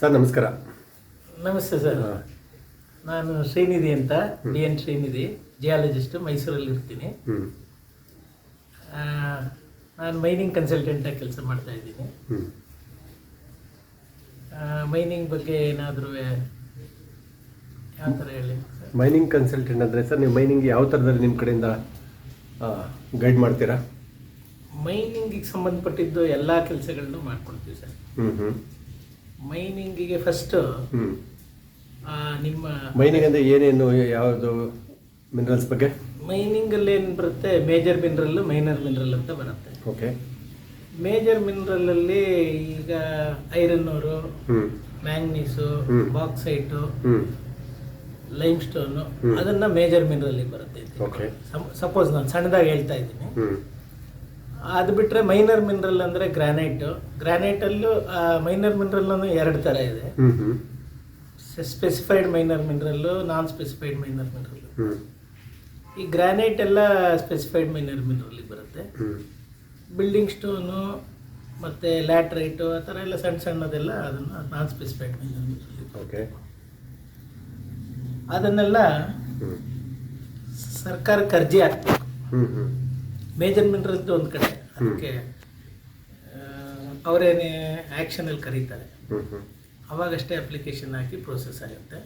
Sir ನಮಸ್ಕಾರ. ನಮಸ್ತೆ sir. ನಾನು ಶ್ರೀನಿಧಿ ಅಂತ ಡಿ ಎನ್ ಶ್ರೀನಿಧಿ ಜಿಯಾಲಜಿಸ್ಟ್ ಮೈಸೂರಲ್ಲಿ ಇರ್ತೀನಿ ನಾನು ಮೈನಿಂಗ್ ಕನ್ಸಲ್ಟೆಂಟಾಗಿ ಕೆಲಸ ಮಾಡ್ತಾ ಇದ್ದೀನಿ. ಮೈನಿಂಗ್ ಬಗ್ಗೆ ಏನಾದರೂ ಯಾವ ಥರ ಹೇಳಿ ಮೈನಿಂಗ್ ಕನ್ಸಲ್ಟೆಂಟ್ ಅಂದರೆ ಸರ್ ನೀವು ಮೈನಿಂಗ್ ಯಾವ ಥರದಲ್ಲಿ ನಿಮ್ಮ ಕಡೆಯಿಂದ ಗೈಡ್ ಮಾಡ್ತೀರಾ? ಮೈನಿಂಗಿಗೆ ಸಂಬಂಧಪಟ್ಟಿದ್ದು ಎಲ್ಲ ಕೆಲಸಗಳನ್ನು ಮಾಡ್ಕೊಡ್ತೀವಿ ಸರ್. ಹ್ಞೂ ಹ್ಞೂ ಮೈನಿಂಗಿಗೆ ಫಸ್ಟ್ ನಿಮ್ಮ ಮೈನಿಂಗ್ ಅಂದ್ರೆ ಏನೇನು ಯಾವುದು ಮಿನರಲ್ಸ್ ಬಗ್ಗೆ? ಮೈನಿಂಗಲ್ಲಿ ಏನು ಬರುತ್ತೆ? ಮೇಜರ್ ಮಿನರಲ್ ಮೈನರ್ ಮಿನರಲ್ ಅಂತ ಬರುತ್ತೆ. ಓಕೆ ಮೇಜರ್ ಮಿನರಲಲ್ಲಿ ಈಗ ಐರನ್ ಅವರು ಹ್ಞೂ ಮ್ಯಾಂಗ್ನೀಸು ಹ್ಮ್. ಬಾಕ್ಸೈಟು ಹ್ಞೂ ಲೈಮ್ ಸ್ಟೋನು ಅದನ್ನ ಮೇಜರ್ ಮಿನರಲ್ ಬರುತ್ತೆ. ಓಕೆ ಸಪೋಸ್ ನಾನು ಸಣ್ಣದಾಗಿ ಹೇಳ್ತಾ ಇದ್ದೀನಿ. ಅದು ಬಿಟ್ಟರೆ ಮೈನರ್ ಮಿನರಲ್ ಅಂದರೆ ಗ್ರಾನೈಟು. ಗ್ರಾನೈಟಲ್ಲೂ ಮೈನರ್ ಮಿನರಲ್ಲು ಎರಡು ಥರ ಇದೆ. Specified minor mineral non specified minor mineral ಈ ಗ್ರಾನೈಟ್ ಎಲ್ಲ ಸ್ಪೆಸಿಫೈಡ್ ಮೈನರ್ ಮಿನರಲ್ಲಿಗೆ ಬರುತ್ತೆ. ಬಿಲ್ಡಿಂಗ್ ಸ್ಟೋನು ಮತ್ತು ಲ್ಯಾಟ್ರೈಟು ಆ ಥರ ಎಲ್ಲ ಸಣ್ಣ ಸಣ್ಣದೆಲ್ಲ ಅದನ್ನು non specified minor mineral okay. ಅದನ್ನೆಲ್ಲ ಸರ್ಕಾರ ಸರ್ಕಾರಕ್ಕೆ ಅರ್ಜಿ ಹಾಕ್ಬೇಕು. ಮೇಜರ್ ಮಿನರಲ್ದು ಒಂದು ಕಡೆ ಅದಕ್ಕೆ ಅವರೇನೇ ಆ್ಯಕ್ಷನಲ್ಲಿ ಕರೀತಾರೆ. ಅವಾಗಷ್ಟೇ ಅಪ್ಲಿಕೇಶನ್ ಹಾಕಿ ಪ್ರೋಸೆಸ್ ಆಗುತ್ತೆ.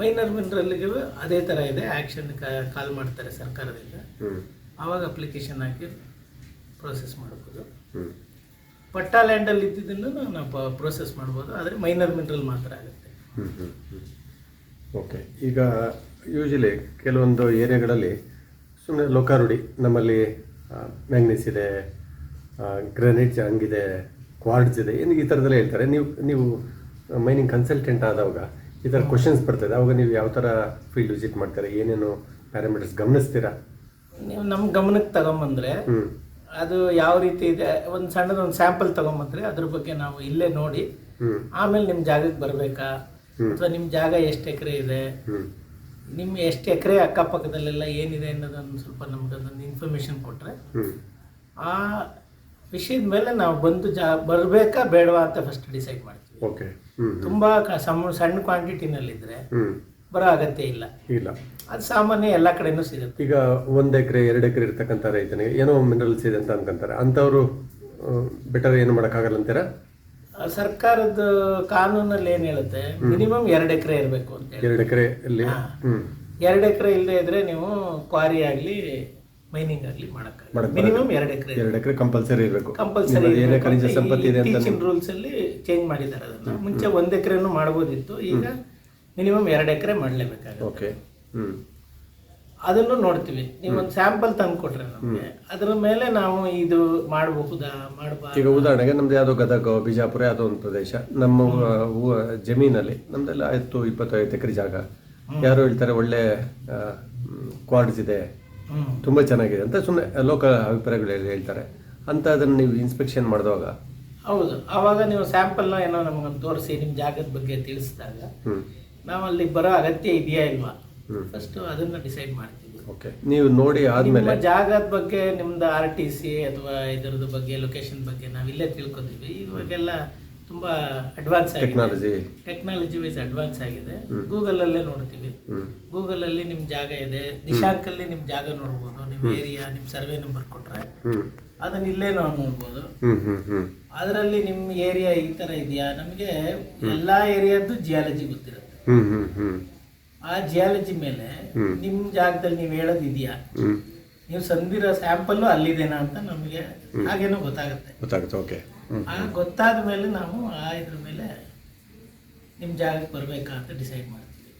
ಮೈನರ್ ಮಿನರಲ್ಗೆ ಅದೇ ಥರ ಇದೆ ಆ್ಯಕ್ಷನ್ ಕಾಲ್ ಮಾಡ್ತಾರೆ ಸರ್ಕಾರದಿಂದ. ಆವಾಗ ಅಪ್ಲಿಕೇಶನ್ ಹಾಕಿ ಪ್ರೋಸೆಸ್ ಮಾಡ್ಬೋದು. ಪಟ್ಟಾ ಲ್ಯಾಂಡಲ್ಲಿ ಇದ್ದಿದ್ದನ್ನು ನಾವು ಪ್ರೋಸೆಸ್ ಮಾಡ್ಬೋದು ಆದರೆ ಮೈನರ್ ಮಿನರಲ್ ಮಾತ್ರ ಆಗುತ್ತೆ. ಓಕೆ. ಈಗ ಯೂಶಲಿ ಕೆಲವೊಂದು ಏರಿಯಾಗಳಲ್ಲಿ ಸುಮ್ಮನೆ ಲೋಕಾರುಡಿ ನಮ್ಮಲ್ಲಿ ಮ್ಯಾಂಗ್ನೀಸ್ ಇದೆ ಗ್ರಾನೈಟ್ ಹಂಗಿದೆ ಕ್ವಾರ್ಡ್ಸ್ ಇದೆ ಏನು ಈ ಥರದಲ್ಲೇ ಹೇಳ್ತಾರೆ. ನೀವು ನೀವು ಮೈನಿಂಗ್ ಕನ್ಸಲ್ಟೆಂಟ್ ಆದವಾಗ ಈ ಥರ ಕ್ವಶನ್ಸ್ ಬರ್ತದೆ. ಅವಾಗ ನೀವು ಯಾವ ಥರ ಫೀಲ್ಡ್ ವಿಸಿಟ್ ಮಾಡ್ತಾರೆ? ಏನೇನು ಪ್ಯಾರಾಮೀಟರ್ಸ್ ಗಮನಿಸ್ತೀರಾ? ನೀವು ನಮ್ಮ ಗಮನಕ್ಕೆ ತಗೊಂಬಂದ್ರೆ ಅದು ಯಾವ ರೀತಿ ಇದೆ? ಒಂದು ಸಣ್ಣದೊಂದು ಸ್ಯಾಂಪಲ್ ತಗೊಂಬಂದ್ರೆ ಅದ್ರ ಬಗ್ಗೆ ನಾವು ಇಲ್ಲೇ ನೋಡಿ ಆಮೇಲೆ ನಿಮ್ಮ ಜಾಗಕ್ಕೆ ಬರಬೇಕಾ? ಅಥವಾ ನಿಮ್ಮ ಜಾಗ ಎಷ್ಟು ಎಕರೆ ಇದೆ? ನಿಮ್ಮ ಎಷ್ಟು ಎಕರೆ ಅಕ್ಕಪಕ್ಕದಲ್ಲೆಲ್ಲ ಏನಿದೆ ಅನ್ನೋದನ್ನು ಸ್ವಲ್ಪ ನಮ್ಗೆ ಅದೊಂದು ಇನ್ಫಾರ್ಮೇಷನ್ ಕೊಟ್ಟರೆ ಆ ವಿಷಯದ ಮೇಲೆ ನಾವು ಬಂದು ಜಾ ಬರಬೇಕಾ ಬೇಡವಾ ಅಂತ ಫಸ್ಟ್ ಡಿಸೈಡ್ ಮಾಡ್ತೀವಿ. ಓಕೆ ತುಂಬಾ ಕ- ಸಣ್ಣ ಕ್ವಾಂಟಿಟಿನಲ್ಲಿದ್ದರೆ ಬರೋ ಅಗತ್ಯ ಇಲ್ಲ. ಇಲ್ಲ. ಅದು ಸಾಮಾನ್ಯ ಎಲ್ಲ ಕಡೆನೂ ಸಿಗುತ್ತೆ. ಈಗ ಒಂದು ಎಕರೆ ಎರಡು ಎಕರೆ ಇರ್ತಕ್ಕಂಥ ರೈತನಿಗೆ ಏನೋ ಮಿನರಲ್ಸ್ ಇದೆ ಅಂತ ಅನ್ಕೊಂತಾರೆ. ಅಂಥವ್ರು ಬೆಟರ್ ಏನು ಮಾಡೋಕ್ಕಾಗಲ್ಲ ಅಂತೀರಾ? ಸರ್ಕಾರದ ಕಾನೂನಲ್ಲಿ ಏನು ಹೇಳುತ್ತೆ? ಮಿನಿಮಮ್ ಎರಡು ಎಕರೆ ಇರಬೇಕು ಅಂತ ಹೇಳಿ ಎರಡು ಎಕರೆ ಇಲ್ಲಿ. ಎರಡು ಎಕರೆ ಇಲ್ಲದೆ ಇದ್ರೆ ನೀವು ಕ್ವಾರಿ ಆಗಲಿ ಮೈನಿಂಗ್ ಆಗಲಿ ಮಾಡಕ್ಕೆ ಮಾಡಕ್ ಮಿನಿಮಮ್ ಎರಡು ಎಕರೆ ಎರಡು ಎಕರೆ ಕಂಪಲ್ಸರಿ ಇರಬೇಕು. ಕಂಪಲ್ಸರಿ ಸಂಪತ್ತಿ ಇದೆ ಅಂತ ಟೀಚಿಂಗ್ ರೂಲ್ಸ್ ಅಲ್ಲಿ ಚೇಂಜ್ ಮಾಡಿದ್ದಾರೆ ಅದನ್ನ. ಮುಂಚೆ ಒಂದ್ ಎಕರೆನೂ ಮಾಡಬಹುದಿತ್ತು ಈಗ ಮಿನಿಮಮ್ ಎರಡು ಎಕರೆ ಮಾಡಲೇಬೇಕಾಗುತ್ತೆ. ಓಕೆ. ಹ್ಞೂ ಅದನ್ನು ನೋಡ್ತೀವಿ. ನೀವೊಂದು ಸ್ಯಾಂಪಲ್ ತಂದು ಕೊಟ್ರೆ ನಮಗೆ. ಅದರ ಮೇಲೆ ನಾವು ಇದು ಮಾಡಬಹುದಾ ಮಾಡಬಾರ್ದು? ಈಗ ಉದಾಹರಣೆಗೆ ನಮ್ದು ಯಾವುದೋ ಗದಗ ಬಿಜಾಪುರ ಯಾವುದೋ ಒಂದು ಪ್ರದೇಶ. ನಮ್ಮ ಜಮೀನಲ್ಲಿ ನಮ್ದೆಲ್ಲ ಆಯಿತು ಇಪ್ಪತ್ತೈದು ಎಕರೆ ಜಾಗ. ಯಾರು ಹೇಳ್ತಾರೆ ಒಳ್ಳೆ ಕ್ವಾರ್ಡ್ಸ್ ಇದೆ. ತುಂಬಾ ಚೆನ್ನಾಗಿದೆ ಅಂತ ಸುಮ್ಮನೆ ಲೋಕಲ್ ಅಭಿಪ್ರಾಯಗಳು ಹೇಳ್ತಾರೆ. ಅಂತ ಅದನ್ನ ನೀವು ಇನ್ಸ್ಪೆಕ್ಷನ್ ಮಾಡಿದಾಗ ಹೌದು. ಆವಾಗ ನೀವು ಸ್ಯಾಂಪಲ್ನ ಏನೋ ನಮಗೊಂದು ತೋರಿಸಿ ನಿಮ್ಮ ಜಾಗದ ಬಗ್ಗೆ ತಿಳಿಸಿದಾಗ. ನಾವಲ್ಲಿ ನಾವು ಅಲ್ಲಿ ಬರೋ ಅಗತ್ಯ ಇದೆಯಾ ಇಲ್ವಾ. ಫಸ್ಟ್ ಅದನ್ನ ಡಿಸೈಡ್ ಮಾಡ್ತೀವಿ. ಓಕೆ ನೀವು ನೋಡಿ ಆದ್ಮೇಲೆ ನಿಮ್ಮ ಜಾಗದ ಬಗ್ಗೆ ನಿಮ್ದು ಆರ್ ಟಿ ಸಿ ಅಥವಾ ಇದರದ ಬಗ್ಗೆ ಲೊಕೇಶನ್ ಬಗ್ಗೆ ನಾವು ಇಲ್ಲೇ ತಿಳ್ಕೊತೀವಿ. ಇವಾಗೆಲ್ಲ ತುಂಬಾ advance technology technology wise advance ಆಗಿದೆ. ಗೂಗಲ್ ಅಲ್ಲೇ ನೋಡ್ತೀವಿ. ಗೂಗಲ್ ಅಲ್ಲಿ ನಿಮ್ ಜಾಗ ಇದೆ. ದಿಶಾಂಕಲ್ಲಿ ನಿಮ್ ಜಾಗ ನೋಡ್ಬೋದು. ನಿಮ್ ಏರಿಯಾ ನಿಮ್ ಸರ್ವೆ ನಂಬರ್ ಕೊಟ್ರೆ. ಅದನ್ನ ಇಲ್ಲೇ ನಾವು ನೋಡ್ಬೋದು. ಅದರಲ್ಲಿ ನಿಮ್ ಏರಿಯಾ ಈ ತರ ಇದೆಯಾ? ನಮಗೆ ಎಲ್ಲಾ ಏರಿಯಾದ್ದು ಜಿಯಾಲಜಿ ಗೊತ್ತಿರುತ್ತೆ. ಆ ಜಿಯಾಲಜಿ ಮೇಲೆ. ನಿಮ್ ಜಾಗದಲ್ಲಿ ನೀವು ಹೇಳೋದು ಇದೆಯಾ? ನೀವು ಸಂದಿರೋ ಸ್ಯಾಂಪಲ್ಲು ಅಲ್ಲಿದೇನಾ ಅಂತ ನಮಗೆ ಹಾಗೇನೋ ಗೊತ್ತಾಗುತ್ತೆ. ಗೊತ್ತಾಗುತ್ತೆ ಓಕೆ ಆ ಗೊತ್ತಾದ ಮೇಲೆ ನಾವು ಆ ಇದ್ರ ಮೇಲೆ ನಿಮ್ಮ ಜಾಗಕ್ಕೆ ಬರ್ಬೇಕಾ ಅಂತ ಡಿಸೈಡ್ ಮಾಡ್ತೀವಿ.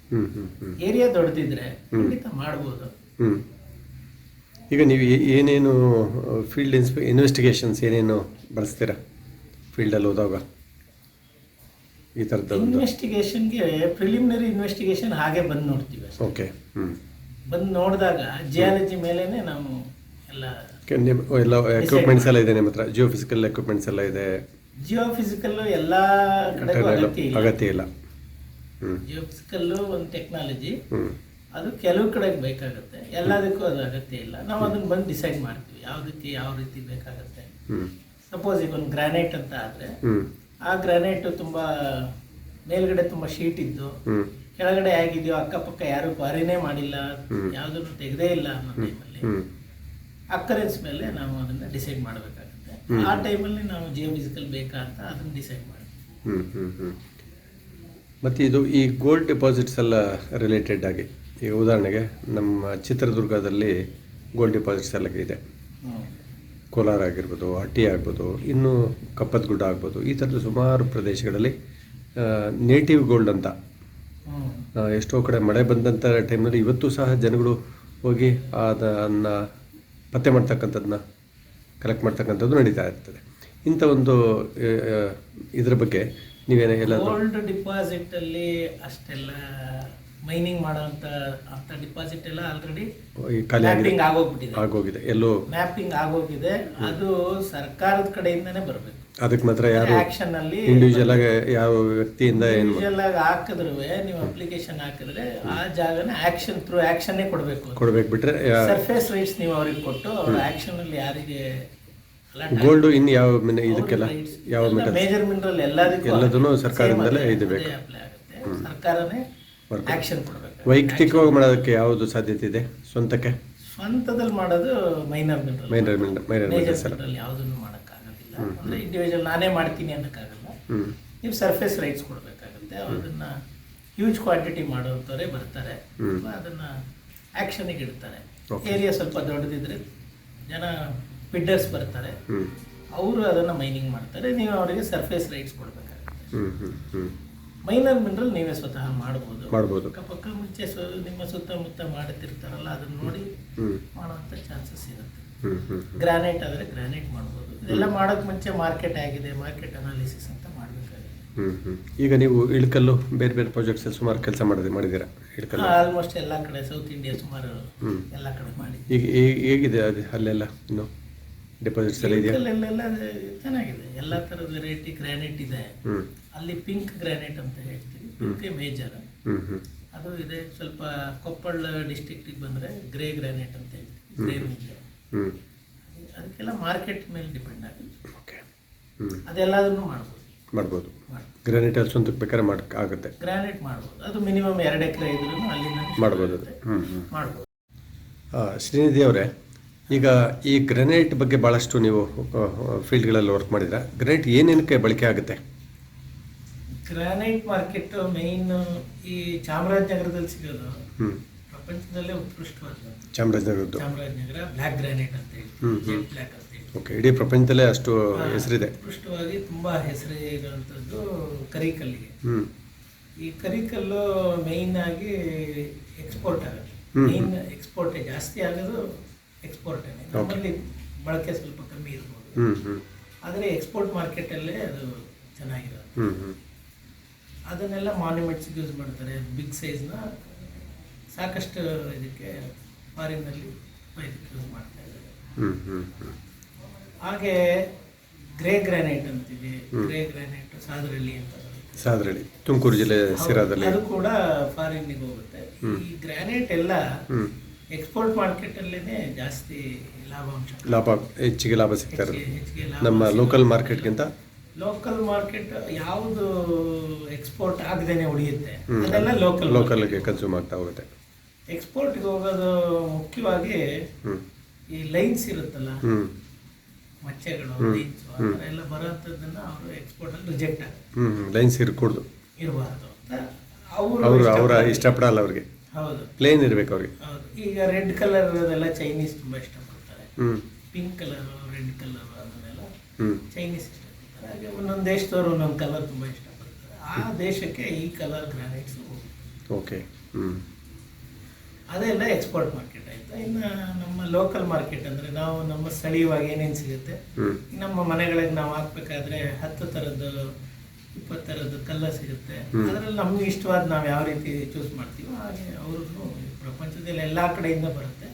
ಏರಿಯಾ ದೊಡ್ಡದಿದ್ರೆ ಖಂಡಿತ ಮಾಡ್ಬೋದು. ಈಗ ನೀವು ಏನೇನು ಫೀಲ್ಡ್ ಇನ್ಸ್ಪೆ ಇನ್ವೆಸ್ಟಿಗೇಷನ್ಸ್ ಏನೇನು ಬಳಸ್ತೀರಾ ಫೀಲ್ಡಲ್ಲಿ ಹೋದಾಗ? ಈ ಥರದ್ದು ಇನ್ವೆಸ್ಟಿಗೇಷನ್ಗೆ ಪ್ರಿಲಿಮಿನರಿ ಇನ್ವೆಸ್ಟಿಗೇಷನ್ ಹಾಗೆ ಬಂದು ನೋಡ್ತೀವಿ. ಓಕೆ ಹ್ಞೂ ಬಂದು ನೋಡಿದಾಗ ಜಿಯಾಲಜಿ ಮೇಲೇ ನಾವು ಎಲ್ಲ ಎಲ್ಲ ಎಕ್ವಿಪ್ಮೆಂಟ್ಸ್ ಎಲ್ಲ ಇದೆ ನಿಮ್ಮ ಹತ್ರ? ಜಿಯೋ ಫಿಸಿಕಲ್ ಎಕ್ವಿಪ್ಮೆಂಟ್ಸ್ ಎಲ್ಲ ಇದೆ. ಜಿಯೋ ಫಿಸಿಕಲ್ ಎಲ್ಲ ಕಡೆ ಅಗತ್ಯ ಇಲ್ಲ. ಜಿಯೋ ಫಿಸಿಕಲ್ಲು ಒಂದು ಟೆಕ್ನಾಲಜಿ ಅದು ಕೆಲವು ಕಡೆಗೆ ಬೇಕಾಗುತ್ತೆ. ಎಲ್ಲದಕ್ಕೂ ಅದು ಅಗತ್ಯ ಇಲ್ಲ. ನಾವು ಅದನ್ನ ಬಂದು ಡಿಸೈಡ್ ಮಾಡ್ತೀವಿ. ಯಾವುದಕ್ಕೆ ಯಾವ ರೀತಿ ಬೇಕಾಗುತ್ತೆ. ಸಪೋಸ್ ಈಗ ಒಂದು ಗ್ರಾನೈಟ್ ಅಂತ ಆದರೆ ಆ ಗ್ರಾನೈಟ್ ತುಂಬಾ ಮೇಲ್ಗಡೆ ತುಂಬಾ ಶೀಟ್ ಇದ್ದು ಕೆಳಗಡೆ ಹೇಗಿದೆಯೋ ಅಕ್ಕಪಕ್ಕ ಯಾರು ಬಾರಿನೇ ಮಾಡಿಲ್ಲ ಯಾವ್ದು ಯಾವುದನ್ನು ತೆಗೆದೇ ಇಲ್ಲ ಅನ್ನೋ ಟೈಮಲ್ಲಿ ಅಕ್ಕರೆನ್ಸ್ ಮೇಲೆ ನಾವು ಅದನ್ನ ಡಿಸೈಡ್ ಮಾಡಬೇಕಾಗುತ್ತೆ. ಆ ಟೈಮಲ್ಲಿ ನಾವು ಜಿಯೋ ಫಿಸಿಕಲ್ ಬೇಕಾ ಅಂತ ಅದನ್ನ ಡಿಸೈಡ್ ಮಾಡಿ ಮತ್ತು ಇದು ಈ ಗೋಲ್ಡ್ ಡೆಪಾಸಿಟ್ಸ್ ಎಲ್ಲ ರಿಲೇಟೆಡ್ ಆಗಿ ಈಗ ಉದಾಹರಣೆಗೆ ನಮ್ಮ ಚಿತ್ರದುರ್ಗದಲ್ಲಿ ಗೋಲ್ಡ್ ಡೆಪಾಸಿಟ್ಸ್ ಎಲ್ಲ ಇದೆ. ಕೋಲಾರ ಆಗಿರ್ಬೋದು ಹಟ್ಟಿ ಆಗ್ಬೋದು, ಇನ್ನು ಕಪ್ಪತ್ಗುಡ್ಡ ಆಗ್ಬೋದು, ಈ ಥರದ ಸುಮಾರು ಪ್ರದೇಶಗಳಲ್ಲಿ ನೇಟಿವ್ ಗೋಲ್ಡ್ ಅಂತ ಎಷ್ಟೋ ಕಡೆ ಮಳೆ ಬಂದಂಥ ಟೈಮ್ನಲ್ಲಿ ಇವತ್ತು ಸಹ ಜನಗಳು ಹೋಗಿ ಅದನ್ನು ಪತ್ತೆ ಮಾಡ್ತಕ್ಕಂಥದ್ದನ್ನ ಕಲೆಕ್ಟ್ ಮಾಡ್ತಕ್ಕಂಥದ್ದು ನಡೀತಾ ಇರ್ತದೆ. ಇಂಥ ಒಂದು ಇದರ ಬಗ್ಗೆ ನೀವೇನೇ ಎಲ್ಲ ಡಿಪಾಸಿಟ್ ಅಲ್ಲಿ ಅಷ್ಟೆಲ್ಲ ಮೈನಿಂಗ್ ಮಾಡುವಂತ ಅಂತ ಡಿಪಾಸಿಟ್ ಎಲ್ಲ ಆಲ್ರೆಡಿ ಮ್ಯಾಪಿಂಗ್ ಆಗೋಗ್ಬಿಟ್ಟಿದೆ. ಆಗೋಗಿದೆ. ಎಲ್ಲೋ ಮ್ಯಾಪಿಂಗ್ ಆಗೋಗಿದೆ. ಅದು ಸರ್ಕಾರದ ಕಡೆಯಿಂದನೇ ಬರಬೇಕು. ಅದಕ್ಕೆ ಮಾತ್ರ ಯಾರು ಆಕ್ಷನ್ ಅಲ್ಲಿ ಇಂಡಿವಿಜುವಲ್ ಆಗಿ ಯಾವ ವ್ಯಕ್ತಿಯಿಂದ ಇಂಡಿವಿಜುವಲ್ ಆಗಿ ಹಾಕಿದ್ರು ನೀವು ಅಪ್ಲಿಕೇಶನ್ ಹಾಕಿದ್ರೆ ಆ ಜಾಗನ ಆಕ್ಷನ್ ಥ್ರೂ ಆಕ್ಷನ್ನೇ ಕೊಡಬೇಕು. ಕೊಡಬೇಕು ಬಿಟ್ರೆ ಸರ್ಫೇಸ್ ರೈಟ್ಸ್ ನೀವು ಅವ್ರಿಗೆ ಕೊಟ್ಟು ಅವ್ರ ಆಕ್ಷನ್ ಅಲ್ಲಿ ಯಾರಿಗೆ ಗೋಲ್ಡ್ ಇನ್ ಯಾವ ಇದಕ್ಕೆಲ್ಲ ಯಾವ ಮೇಜರ್ ಮಿನರಲ್ ಎಲ್ಲದಕ್ಕೂ ಎಲ್ಲದನ್ನು ಸರ್ಕಾರದಿಂದಲೇ ಇದು ಬೇಕು. ಸರ್ಕಾರನೇ ಆಕ್ಷನ್ ಕೊಡಬೇಕು. ವೈಯಕ್ತಿಕವಾಗಿ ಮಾಡೋದಕ್ಕೆ ಯಾವುದು ಸಾಧ್ಯತೆ ಇದೆ? ಸ್ವಂತಕ್ಕೆ? ಸ್ವಂತದಲ್ಲಿ ಮಾಡೋದು ಮೈನರ್ ಮೈನರ್ ಮೇಜರ್ ಮಿನರಲ್ ಯಾವುದನ್ನು ಮಾಡೋಕ್ಕಾಗೋದಿಲ್ಲ. ಅಂದ್ರೆ ಇಂಡಿವಿಜುವಲ್ ನಾನೇ ಮಾಡ್ತೀನಿ ಅನ್ನೋಕ್ಕಾಗಲ್ಲ. ನೀವು ಸರ್ಫೇಸ್ ರೈಟ್ಸ್ ಕೊಡಬೇಕಾಗುತ್ತೆ. ಅದನ್ನ ಹ್ಯೂಜ್ ಕ್ವಾಂಟಿಟಿ ಮಾಡೋಂಥವ್ರೆ ಬರ್ತಾರೆ. ಅದನ್ನು ಆ್ಯಕ್ಷನಿಗೆ ಇಡ್ತಾರೆ. ಏರಿಯಾ ಸ್ವಲ್ಪ ದೊಡ್ಡದಿದ್ರೆ ಜನ ಬಿಡ್ಡರ್ಸ್ ಬರ್ತಾರೆ. ಅವರು ಅದನ್ನ ಮೈನಿಂಗ್ ಮಾಡ್ತಾರೆ. ನೀವು ಅವರಿಗೆ ಸರ್ಫೇಸ್ ರೈಟ್ಸ್ ಕೊಡಬೇಕಾಗುತ್ತೆ. ಮೈನರ್ ಮಿನರಲ್ ನೀವೇ ಸ್ವತಃ ಮಾಡಬಹುದು ಮಾಡ್ಬೋದು. ಅಕ್ಕಪಕ್ಕ ಮುಂಚೆ ನಿಮ್ಮ ಸುತ್ತಮುತ್ತ ಮಾಡುತ್ತಿರ್ತಾರಲ್ಲ ಅದನ್ನ ನೋಡಿ ಮಾಡುವಂತ ಚಾನ್ಸಸ್ ಇರುತ್ತೆ. ಗ್ರಾನೈಟ್ ಆದರೆ ಗ್ರಾನೈಟ್ ಮಾಡ್ಬೋದು. ಇದೆಲ್ಲ ಮಾಡೋಕ್ಕೆ ಮುಂಚೆ ಮಾರ್ಕೆಟ್ ಆಗಿದೆ ಮಾರ್ಕೆಟ್ ಅನಾಲಿಸಿಸ್ ಅಂತ ಮಾಡಬೇಕಾಗಿದೆ ಈಗ ನೀವು ಇಳ್ಕಲ್ಲು ಬೇರೆ ಬೇರೆ ಪ್ರಾಜೆಕ್ಟ್ಸ್ ಸುಮಾರು ಕೆಲಸ ಮಾಡಿದೆ ಮಾಡಿದ್ದೀರಾ? ಇಳ್ಕಲ್ಲು. ಆಲ್ಮೋಸ್ಟ್ ಎಲ್ಲಾ ಕಡೆ ಸೌತ್ ಇಂಡಿಯಾ ಸುಮಾರು ಎಲ್ಲಾ ಎಲ್ಲ ಕಡೆ ಮಾಡಿ ಈಗ ಹೇಗಿದೆ ಅದು ಅಲ್ಲೆಲ್ಲ ಇನ್ನು? ಡೆಪಾಸಿಟ್ಸ್ ಎಲ್ಲ ಇದೆಯಾ? ಚೆನ್ನಾಗಿದೆ. ಎಲ್ಲ ಥರದ ವೆರೈಟಿ ಗ್ರಾನೈಟ್ ಇದೆ. ಅಲ್ಲಿ ಪಿಂಕ್ ಗ್ರಾನೈಟ್ ಅಂತ ಹೇಳ್ತೀವಿ. ಪಿಂಕ್ ಮೇಜರ್ ಅದು ಇದೆ ಸ್ವಲ್ಪ ಕೊಪ್ಪಳ ಡಿಸ್ಟಿಕ್ಟಿಗೆ ಬಂದ್ರೆ ಗ್ರೇ ಗ್ರಾನೈಟ್ ಅಂತ ಹೇಳ್ತೀವಿ. ಗ್ರೇ ಮೇಜರ್ ಅದಕ್ಕೆಲ್ಲ ಮಾರ್ಕೆಟ್ ಮೇಲೆ ಡಿಪೆಂಡ್ ಆಗುತ್ತೆ. ಅದೆಲ್ಲದನ್ನು ಮಾಡ್ಬೋದು. ಮಾಡ್ಬೋದು. ಗ್ರಾನೈಟ್ ಗ್ರಾನೈಟಲ್ಲಿ ಸ್ವಂತಕ್ಕೆ ಬೇಕಾದ್ರೆ ಮಾಡಕ್ಕೆ ಆಗುತ್ತೆ. ಗ್ರಾನೈಟ್ ಮಾಡ್ಬೋದು. ಅದು ಮಿನಿಮಮ್ ಎರಡು ಎಕರೆ ಇದ್ರೂ ಅಲ್ಲಿ ಮಾಡ್ಬೋದು ಮಾಡ್ಬೋದು. ಶ್ರೀನಿಧಿ ಅವರೇ ಈಗ ಈ ಗ್ರೆನೈಟ್ ಬಗ್ಗೆ ಭಾಳಷ್ಟು ನೀವು ಫೀಲ್ಡ್ಗಳಲ್ಲಿ ವರ್ಕ್ ಮಾಡಿದ್ರೆ ಗ್ರೆನೈಟ್ ಏನೇನಕ್ಕೆ ಬಳಕೆ ಆಗುತ್ತೆ? ಗ್ರಾನೈಟ್ ಮಾರ್ಕೆಟ್ ಮೇನ್ ಈ ಚಾಮರಾಜನಗರದಲ್ಲಿ ಸಿಗೋದು. ಪ್ರಪಂಚದಲ್ಲೇ ಉತ್ಕೃಷ್ಟವಾದ ಚಾಮರಾಜನಗರ ಚಾಮರಾಜನಗರ ಬ್ಲ್ಯಾಕ್ ಗ್ರಾನೈಟ್ ಅಂತ ಬ್ಲ್ಯಾಕ್ ಹೇಳ್ತೀವಿ. ಓಕೆ ಇಡೀ ಪ್ರಪಂಚದಲ್ಲೇ ಅಷ್ಟು ಹೆಸರಿದೆ. ಉತ್ಕೃಷ್ಟವಾಗಿ ತುಂಬಾ ಹೆಸರು ಇರುವಂಥದ್ದು ಕರಿಕಲ್ಲಿಗೆ ಈ ಕರಿಕಲ್ಲು ಮೇಯ್ನ್ ಆಗಿ ಎಕ್ಸ್ಪೋರ್ಟ್ ಆಗುತ್ತೆ. ಮೇಯ್ನ್ ಎಕ್ಸ್ಪೋರ್ಟ್ ಜಾಸ್ತಿ ಆಗೋದು ಎಕ್ಸ್ಪೋರ್ಟ್ ನಮ್ಮಲ್ಲಿ ಬಳಕೆ ಸ್ವಲ್ಪ ಕಮ್ಮಿ ಇರ್ಬೋದು. ಆದರೆ ಎಕ್ಸ್ಪೋರ್ಟ್ ಮಾರ್ಕೆಟಲ್ಲೇ ಅದು ಚೆನ್ನಾಗಿರೋದು. ಅದನ್ನೆಲ್ಲ ಮಾನ್ಯುಮೆಂಟ್ಸ್ ಯೂಸ್ ಮಾಡ್ತಾರೆ. ಬಿಗ್ ಸೈಜ್ನ ಸಾಕಷ್ಟು ಇದಕ್ಕೆ ಫಾರಿನ್ನಲ್ಲಿ ಇದಕ್ಕೆ ಯೂಸ್ ಮಾಡ್ತಾ ಇದ್ದಾರೆ. ಹಾಗೆ ಗ್ರೇ ಗ್ರಾನೈಟ್ ಅಂತೀವಿ. ಗ್ರೇ ಗ್ರಾನೈಟ್ ಸಾದ್ರಳ್ಳಿ ಅಂತ ಸಾದ್ರಳ್ಳಿ. ತುಮಕೂರು ಜಿಲ್ಲೆ ಸಿರಾದಲ್ಲಿ. ಅದು ಕೂಡ ಫಾರಿನ್ನಿಗೆ ಹೋಗುತ್ತೆ. ಈ ಗ್ರಾನೈಟ್ ಎಲ್ಲ ಎಕ್ಸ್ಪೋರ್ಟ್ ಮಾರ್ಕೆಟಲ್ಲೇ ಜಾಸ್ತಿ ಲಾಭಾಂಶ. ಲಾಭ ಹೆಚ್ಚಿಗೆ ಲಾಭ ಸಿಗ್ತಾ ಇರೋದು. ಹೆಚ್ಚಿಗೆ- ಹೆಚ್ಚಿಗೆ ಲಾಭ ನಮ್ಮ. ಲೋಕಲ್ ಮಾರ್ಕೆಟ್ಗಿಂತ ಲೋಕಲ್ ಮಾರ್ಕೆಟ್ ಯಾವುದು ಎಕ್ಸ್ಪೋರ್ಟ್ ಆಗದೇನೆ ಉಳಿಯುತ್ತೆ. ಅದೆಲ್ಲ ಲೋಕಲ್ ಲೋಕಲ್ಗೆ ಕನ್ಸ್ಯೂಮ್ ಆಗ್ತಾ ಹೋಗುತ್ತೆ. ಎಕ್ಸ್ಪೋರ್ಟ್ಗೆ ಹೋಗೋದು ಮುಖ್ಯವಾಗಿ ಈ ಲೈನ್ಸ್ ಇರುತ್ತಲ್ಲ ಮಚ್ಚೆಗಳು. ಲೈನ್ಸ್ ಆ ಥರ ಎಲ್ಲ ಬರೋಂಥದ್ದನ್ನ ಅವರು ಎಕ್ಸ್ಪೋರ್ಟ್ ಅಲ್ಲಿ ರಿಜೆಕ್ಟ್ ಆಗುತ್ತೆ ಲೈನ್ಸ್ ಇರ್ಕೂಡ್ದು. ಇರಬಾರ್ದು ಅಂತ ಅವರು ಅವರ ಇಷ್ಟಪಡಲ್ಲ ಅವ್ರಿಗೆ. ಹೌದು. ಪ್ಲೇನ್ ಇರಬೇಕು ಅವ್ರಿಗೆ. ಹೌದು. ಈಗ ರೆಡ್ ಕಲರ್ ಅದೆಲ್ಲ ಚೈನೀಸ್ ತುಂಬಾ ಇಷ್ಟ ಪಡ್ತಾರೆ ಪಿಂಕ್ ಕಲರ್ ರೆಡ್ ಕಲರ್ ಅದನ್ನೆಲ್ಲ ಹ್ಞೂ ಚೈನೀಸ್ ಇಷ್ಟಪಡ್ತಾರೆ. ಹಾಗೆ ಒಂದೊಂದು ದೇಶದವರು ಒಂದೊಂದು ಕಲರ್ ತುಂಬಾ ಇಷ್ಟ ಪಡ್ತಾರೆ ಆ ದೇಶಕ್ಕೆ ಈ ಕಲರ್ ಗ್ರಾನೈಟ್ಸ್ ಓಕೆ ಹ್ಞೂ ಅದೆಲ್ಲ ಎಕ್ಸ್ಪೋರ್ಟ್ ಮಾರ್ಕೆಟ್ ಆಯ್ತಾ? ಇನ್ನು ನಮ್ಮ ಲೋಕಲ್ ಮಾರ್ಕೆಟ್ ಅಂದ್ರೆ ನಾವು ನಮ್ಮ ಸ್ಥಳೀಯವಾಗಿ ಏನೇನು ಸಿಗುತ್ತೆ? ನಮ್ಮ ಮನೆಗಳಿಗೆ ನಾವು ಹಾಕ್ಬೇಕಾದ್ರೆ ಹತ್ತು ಥರದ್ದು ಇಪ್ಪತ್ತು ಕಲ್ಲ ಕಲ್ಲರ್ ಸಿಗುತ್ತೆ. ಅದರಲ್ಲಿ ನಮ್ಗೆ ಇಷ್ಟವಾದ ನಾವು ಯಾವ ರೀತಿ ಚೂಸ್ ಮಾಡ್ತೀವೋ ಹಾಗೆ ಅವ್ರಿಗೂ ಪ್ರಪಂಚದಲ್ಲಿ ಎಲ್ಲಾ ಕಡೆಯಿಂದ ಬರುತ್ತೆ.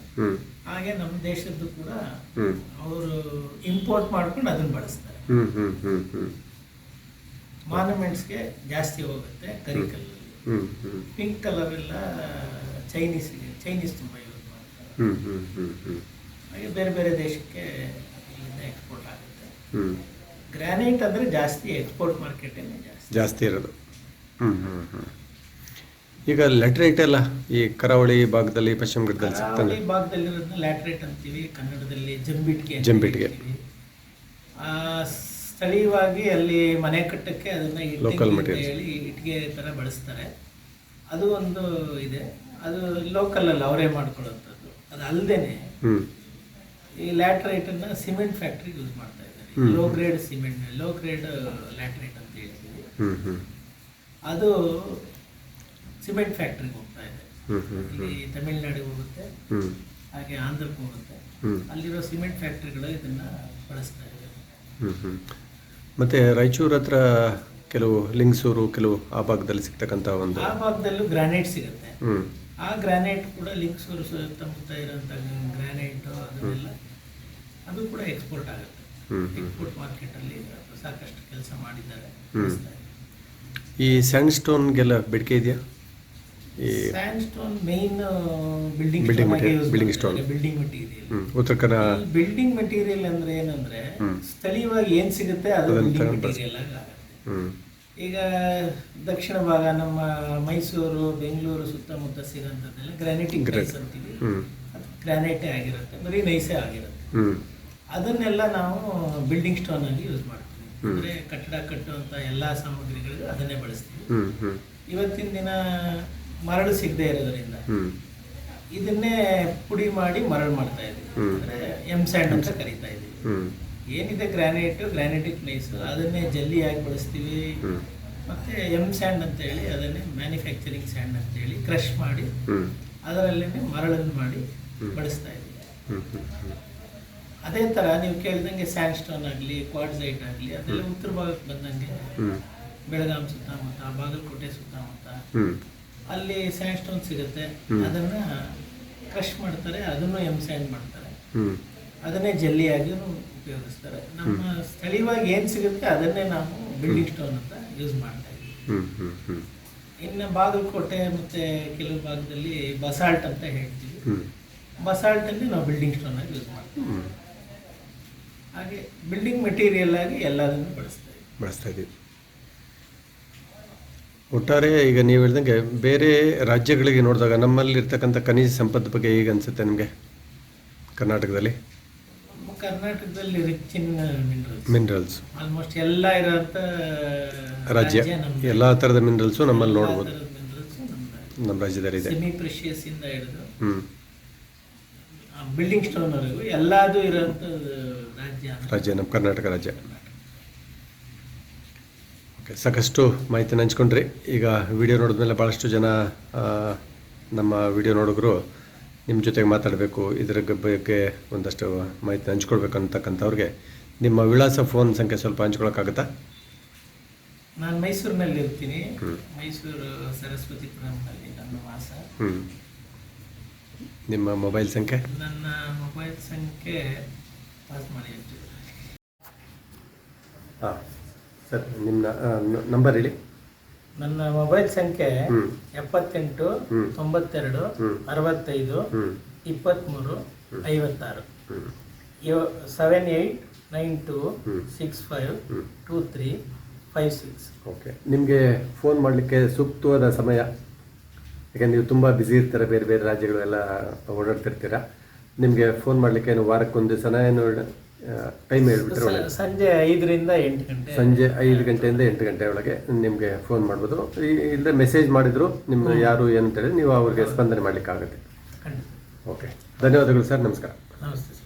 ಹಾಗೆ ನಮ್ಮ ದೇಶದ್ದು ಕೂಡ ಅವರು ಇಂಪೋರ್ಟ್ ಮಾಡ್ಕೊಂಡು ಅದನ್ನ ಬಳಸ್ತಾರೆ. ಮಾನ್ಯುಮೆಂಟ್ಸ್ಗೆ ಜಾಸ್ತಿ ಹೋಗುತ್ತೆ ಕರಿ ಕಲ್ಲಲ್ಲಿ. ಪಿಂಕ್ ಕಲರ್ ಎಲ್ಲ ಚೈನೀಸ್ಗೆ ಚೈನೀಸ್ ತುಂಬಾ ಯೂಸ್ ಮಾಡ್ತಾರೆ. ಹಾಗೆ ಬೇರೆ ಬೇರೆ ದೇಶಕ್ಕೆ ಎಕ್ಸ್ಪೋರ್ಟ್ ಆಗುತ್ತೆ. ಗ್ರಾನೈಟ್ ಅಂದರೆ ಜಾಸ್ತಿ ಎಕ್ಸ್ಪೋರ್ಟ್ ಮಾರ್ಕೆಟೇನೆ ಜಾಸ್ತಿ. ಜಾಸ್ತಿ ಇರೋದು. ಹ್ಞೂ ಹ್ಞೂ ಹ್ಞೂ ಈಗ ಲ್ಯಾಟ್ರೈಟ್ ಎಲ್ಲ ಈ ಕರಾವಳಿ ಭಾಗದಲ್ಲಿ ಪಶ್ಚಿಮ ಘಟ್ಟದಲ್ಲಿ ಸಿಗ್ತದೆ. ಕರಾವಳಿ ಭಾಗದಲ್ಲಿರೋದನ್ನ ಲ್ಯಾಟ್ರೇಟ್ ಅಂತೀವಿ ಕನ್ನಡದಲ್ಲಿ ಜಂಬಿಟ್ಗೆ ಅಂತ ಜಂಬಿಟ್ಗೆ. ಆ, ಸ್ಥಳೀಯವಾಗಿ ಅಲ್ಲಿ ಮನೆ ಕಟ್ಟಕ್ಕೆ ಅದನ್ನ Local ಅಂತ materials. ಹೇಳಿ ಇಟ್ಟಿಗೆ ತರ ಬಳಸ್ತಾರೆ. ಅದು ಒಂದು ಇದೆ. ಅದು ಲೋಕಲ್ ಅಲ್ಲಿ ಅವರೇ ಮಾಡ್ಕೊಳ್ಳೋಂಥದ್ದು ಅದು ಅಲ್ಲದೇನೆ ಹ್ಞೂ ಈ ಲ್ಯಾಟ್ರೈಟ್ ಅನ್ನ ಸಿಮೆಂಟ್ ಫ್ಯಾಕ್ಟ್ರಿ ಯೂಸ್ ಮಾಡ್ತಾ ಇದ್ದಾರೆ ಹ್ಮ್. Low grade cement low grade laterite ಅಂತ ಹೇಳ್ತೀವಿ. ಅದು ಸಿಮೆಂಟ್ ಫ್ಯಾಕ್ಟ್ರಿಗೆ ಹೋಗ್ತಾ ಇದೆ. ಇಲ್ಲಿ ತಮಿಳ್ನಾಡಿಗೆ ಹೋಗುತ್ತೆ ಹಾಗೆ ಆಂಧ್ರಕ್ಕೆ ಹೋಗುತ್ತೆ. ಅಲ್ಲಿರೋ ಸಿಮೆಂಟ್ ಫ್ಯಾಕ್ಟ್ರಿಗಳು ಇದನ್ನ ಬಳಸ್ತಾ ಇದೆ ಮತ್ತೆ ರಾಯಚೂರ್ ಹತ್ರ ಕೆಲವು ಲಿಂಗಸೂರು ಕೆಲವು ಆ ಭಾಗದಲ್ಲಿ ಸಿಗ್ತಕ್ಕಂಥ ಒಂದು ಆ ಭಾಗದಲ್ಲೂ ಗ್ರಾನೈಟ್ ಸಿಗುತ್ತೆ. ಆ ಗ್ರಾನೈಟ್ ಕೂಡ ಲಿಂಗ್ಸೂರು ಸುತ್ತಮುತ್ತ ಇರೋಂಥ ಗ್ರಾನೈಟ್ ಅದನ್ನೆಲ್ಲ ಅದು ಕೂಡ ಎಕ್ಸ್ಪೋರ್ಟ್ ಆಗುತ್ತೆ. ಎಕ್ಸ್ಪೋರ್ಟ್ ಮಾರ್ಕೆಟಲ್ಲಿ ಸಾಕಷ್ಟು ಕೆಲಸ ಮಾಡಿದ್ದಾರೆ. ಈ ಸ್ಯಾಂಡ್ ಸ್ಟೋನ್ಗೆಲ್ಲ ಬೇಡಿಕೆ ಇದೆಯಾ? ಈ sandstone main building building building stone. Building material Uttara Kannada building material ಅಂದ್ರೆ ಏನಂದ್ರೆ. ಸ್ಥಳೀಯವಾಗಿ ಏನ್ ಸಿಗುತ್ತೆ ಅದು ಬಿಲ್ಡಿಂಗ್ ಮೆಟೀರಿಯಲ್ ಈಗ ದಕ್ಷಿಣ ಭಾಗ ನಮ್ಮ ಮೈಸೂರು ಬೆಂಗಳೂರು ಸುತ್ತಮುತ್ತ ಸಿಗೋಂಥದ್ದೆಲ್ಲ ಗ್ರಾನೈಟಿಂಗ್. ಟೈಲ್ಸ್ ಅಂತೀವಿ. ಗ್ರಾನೈಟೇ ಆಗಿರುತ್ತೆ ಬರೀ ನೈಸೇ ಆಗಿರುತ್ತೆ. ಅದನ್ನೆಲ್ಲ ನಾವು ಬಿಲ್ಡಿಂಗ್ ಸ್ಟೋನ್ ಆಗಿ ಯೂಸ್ ಮಾಡ್ತೀವಿ. ಅಂದ್ರೆ ಕಟ್ಟಡ ಕಟ್ಟುವಂತ ಎಲ್ಲಾ ಸಾಮಗ್ರಿಗಳಿಗೂ ಅದನ್ನೇ ಬಳಸ್ತೀವಿ. ಇವತ್ತಿನ ದಿನ ಮರಳು ಸಿಗದೆ ಇರೋದ್ರಿಂದ ಇದನ್ನೇ ಪುಡಿ ಮಾಡಿ ಮರಳು ಮಾಡ್ತಾ ಇದ್ದೀವಿ. ಅಂದರೆ ಎಂ ಸ್ಯಾಂಡ್ ಅಂತ ಕರಿತಾ ಇದ್ದೀವಿ. ಏನಿದೆ ಗ್ರಾನೈಟ್ ಗ್ರಾನೈಟಿಕ್ ಪ್ಲೇಸ್ ಅದನ್ನೇ ಜಲ್ಲಿಯಾಗಿ ಬಳಸ್ತೀವಿ. ಹ್ಞೂ ಮತ್ತೆ ಎಂ ಸ್ಯಾಂಡ್ ಅಂತ ಹೇಳಿ ಅದನ್ನೇ ಮ್ಯಾನುಫ್ಯಾಕ್ಚರಿಂಗ್ ಸ್ಯಾಂಡ್ ಅಂತ ಹೇಳಿ ಕ್ರಷ್ ಮಾಡಿ ಅದರಲ್ಲಿ ಮರಳನ್ನು ಮಾಡಿ ಬಳಸ್ತಾ ಇದ್ದೀವಿ. ಅದೇ ತರ ನೀವು ಕೇಳಿದಂಗೆ ಸ್ಯಾಂಡ್ ಸ್ಟೋನ್ ಆಗಲಿ ಕ್ವಾಡ್ಸೈಟ್ ಆಗಲಿ ಅದೆಲ್ಲ ಉತ್ತರ ಭಾಗಕ್ಕೆ ಬಂದಂಗೆ ಬೆಳಗಾಂ ಸುತ್ತಮುತ್ತ ಬಾಗಲಕೋಟೆ ಸುತ್ತಮುತ್ತ. ಅಲ್ಲಿ ಸ್ಯಾಂಡ್ ಸ್ಟೋನ್ ಸಿಗುತ್ತೆ. ಅದನ್ನ ಕ್ರಶ್ ಮಾಡ್ತಾರೆ ಅದನ್ನು ಎಂ ಸ್ಯಾಂಡ್ ಮಾಡ್ತಾರೆ. ಅದನ್ನೇ ಜಲ್ಲಿಯಾಗಿ ಉಪಯೋಗಿಸ್ತಾರೆ. ನಮ್ಮ ಸ್ಥಳೀಯವಾಗಿ ಏನು ಸಿಗುತ್ತೆ ಅದನ್ನೇ ನಾವು ಬಿಲ್ಡಿಂಗ್ ಸ್ಟೋನ್ ಅಂತ ಯೂಸ್ ಮಾಡ್ತಾ ಇದ್ದೀವಿ. ಇನ್ನು ಬಾಗಲಕೋಟೆ ಮತ್ತೆ ಕೆಲವು ಭಾಗದಲ್ಲಿ ಬಸಾಲ್ಟ್ ಅಂತ ಹೇಳ್ತೀವಿ. ಬಸಾಲ್ಟ್ ಅಲ್ಲಿ ನಾವು ಬಿಲ್ಡಿಂಗ್ ಸ್ಟೋನ್ ಆಗಿ ಯೂಸ್ ಮಾಡ್ತೀವಿ. ಹಾಗೆ ಬಿಲ್ಡಿಂಗ್ ಮೆಟೀರಿಯಲ್ ಆಗಿ ಎಲ್ಲದನ್ನು ಬಳಸ್ತಾ ಇದ್ದೀವಿ ಬಳಸ್ತಾ ಇದ್ದೀವಿ. ಒಟ್ಟಾರೆ ಈಗ ನೀವು ಹೇಳ್ದಂಗೆ ಬೇರೆ ರಾಜ್ಯಗಳಿಗೆ ನೋಡಿದಾಗ ನಮ್ಮಲ್ಲಿ ಇರ್ತಕ್ಕಂಥ ಖನಿಜ ಸಂಪತ್ತು ಬಗ್ಗೆ ಹೇಗೆ ಅನಿಸುತ್ತೆ ನಿಮಗೆ? ಕರ್ನಾಟಕದಲ್ಲಿ? ನಮ್ಮ ಕರ್ನಾಟಕದಲ್ಲಿ rich in minerals minerals almost ಎಲ್ಲ ಇರೋಂಥ ರಾಜ್ಯ. ಎಲ್ಲ ಥರದ ಮಿನರಲ್ಸು ನಮ್ಮಲ್ಲಿ ನೋಡ್ಬೋದು. ನಮ್ಮ ರಾಜ್ಯದಲ್ಲಿ ಇದೆ ಸೆಮಿ ಪ್ರೆಷಿಯಸ್ ಇಂದ ಹಿಡಿದು ಹ್ಞೂ ಬಿಲ್ಡಿಂಗ್ ಸ್ಟೋನ್ ವರೆಗೂ ಎಲ್ಲದೂ ಇರೋಂಥ ರಾಜ್ಯ ರಾಜ್ಯ ನಮ್ಮ ಕರ್ನಾಟಕ ರಾಜ್ಯ. ಓಕೆ ಸಾಕಷ್ಟು ಮಾಹಿತಿನ ಹಂಚ್ಕೊಂಡ್ರಿ. ಈಗ ವಿಡಿಯೋ ನೋಡಿದ್ಮೇಲೆ ಭಾಳಷ್ಟು ಜನ ನಮ್ಮ ವಿಡಿಯೋ ನೋಡಿದ್ರು ನಿಮ್ಮ ಜೊತೆಗೆ ಮಾತಾಡಬೇಕು ಇದರ ಬಗ್ಗೆ ಒಂದಷ್ಟು ಮಾಹಿತಿ ಹಂಚ್ಕೊಳ್ಬೇಕು ಅಂತಕ್ಕಂಥವ್ರಿಗೆ ನಿಮ್ಮ ವಿಳಾಸ ಫೋನ್ ಸಂಖ್ಯೆ ಸ್ವಲ್ಪ ಹಂಚ್ಕೊಳಕ್ಕಾಗತ್ತಾ? ನಾನು ಮೈಸೂರಿನಲ್ಲಿ ಇರ್ತೀನಿ. ಮೈಸೂರು ಸರಸ್ವತಿಪುರಂನಲ್ಲಿ ನನ್ನ ವಾಸ. ಹ್ಞೂ ನಿಮ್ಮ ಮೊಬೈಲ್ ಸಂಖ್ಯೆ? ಸಂಖ್ಯೆ ಪಾಸ್ ಮಾಡಿ. ಹಾಂ ಸರ್ ನಿಮ್ಮ ನಂಬರ್ ಹೇಳಿ ನನ್ನ ಮೊಬೈಲ್ ಸಂಖ್ಯೆ. ಎಪ್ಪತ್ತೆಂಟು. ತೊಂಬತ್ತೆರಡು. ಅರವತ್ತೈದು ಇಪ್ಪತ್ತ್ಮೂರು ಐವತ್ತಾರು seven eight nine two six five. Two three five six okay ನಿಮಗೆ ಫೋನ್ ಮಾಡಲಿಕ್ಕೆ ಸೂಕ್ತವಾದ ಸಮಯ ಯಾಕೆಂದರೆ ನೀವು ತುಂಬ ಬ್ಯುಸಿ ಇರ್ತೀರ ಬೇರೆ ಬೇರೆ ರಾಜ್ಯಗಳು ಎಲ್ಲ ಓಡಾಡ್ತಿರ್ತೀರ ನಿಮಗೆ ಫೋನ್ ಮಾಡಲಿಕ್ಕೆ ಏನು ವಾರಕ್ಕೊಂದು ದಿವಸನ ಏನು ಟೈಮ್ ಹೇಳ್ಬಿಟ್ರೆ ಒಳ್ಳೆಯದು ಸಂಜೆ ಐದರಿಂದ ಎಂಟು ಗಂಟೆ. ಸಂಜೆ ಐದು ಗಂಟೆಯಿಂದ ಎಂಟು ಗಂಟೆ ಒಳಗೆ ನಿಮಗೆ ಫೋನ್ ಮಾಡ್ಬೋದು. ಈ- ಇಲ್ಲದೆ ಮೆಸೇಜ್ ಮಾಡಿದ್ರು ನಿಮ್ಮ ಯಾರು ಏನಂತೇಳಿ ನೀವು ಅವ್ರಿಗೆ ಸ್ಪಂದನೆ ಮಾಡಲಿಕ್ಕಾಗುತ್ತೆ. ಆಗುತ್ತೆ ಓಕೆ ಧನ್ಯವಾದಗಳು ಸರ್ ನಮಸ್ಕಾರ. ನಮಸ್ತೆ